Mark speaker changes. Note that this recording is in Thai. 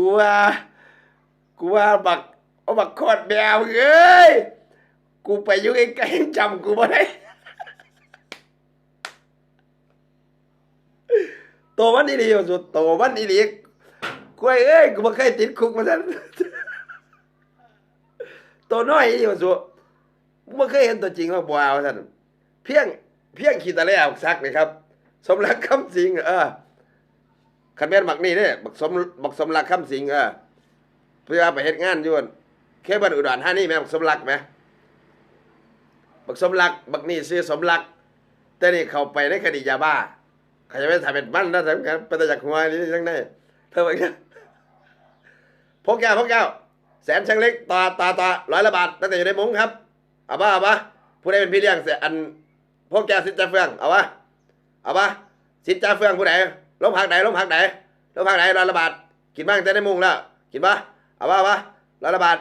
Speaker 1: กูว่ากูว่าบักเอาบักโคตรแมวเอ้ยกูไปอยู่ใกล้ๆยังจำกูบ่ได้โตมันอีหลียวสุดโตมันอีหลีกล้วยเอ้ยกูบ่เคยติดคุกมาซั่นโตน้อยอีหลีสุดกูบ่เคยเห็นตัวจริงหรอกบ่เอาซั่นเพียงเพียงขีดตะแลออกซักนี่ครับ สมรักคำสิงเออ คันแม่นบักนี่เด้บักสมบักสมรักคำสิงเออเพื่อไปเฮ็ดงานอยู่นแค่บ้านอุดรธานีแม่บักสมรักแหมบักสมรักบักนี่ชื่อสมรัก แต่นี่เขาไปในคดียาบ้าเขาจะไม่ทำเป็นบ้านนะทำกันไปแต่จากหัวนี่ทั้งนั้นเท่าไหร่กันพกแก้วพกแก้วแสนช่างเล็กต่อต่อต่อร้อยละบาทตั้งแต่อยู่ในมุ้งครับเอาปะเอาปะผู้ใดเป็นพี่เลี้ยงเสียอันพกแก้วสิทธิ์จ่าเฟืองเอาปะเอาปะสิทธิ์จ่าเฟืองผู้ใด ลงพักไหนลงพักไหนลงพักไหนร้อยละบาทกินบ้างแต่ในมุ้งแล้ว กินปะเอาปะเอาปะร้อยละบาท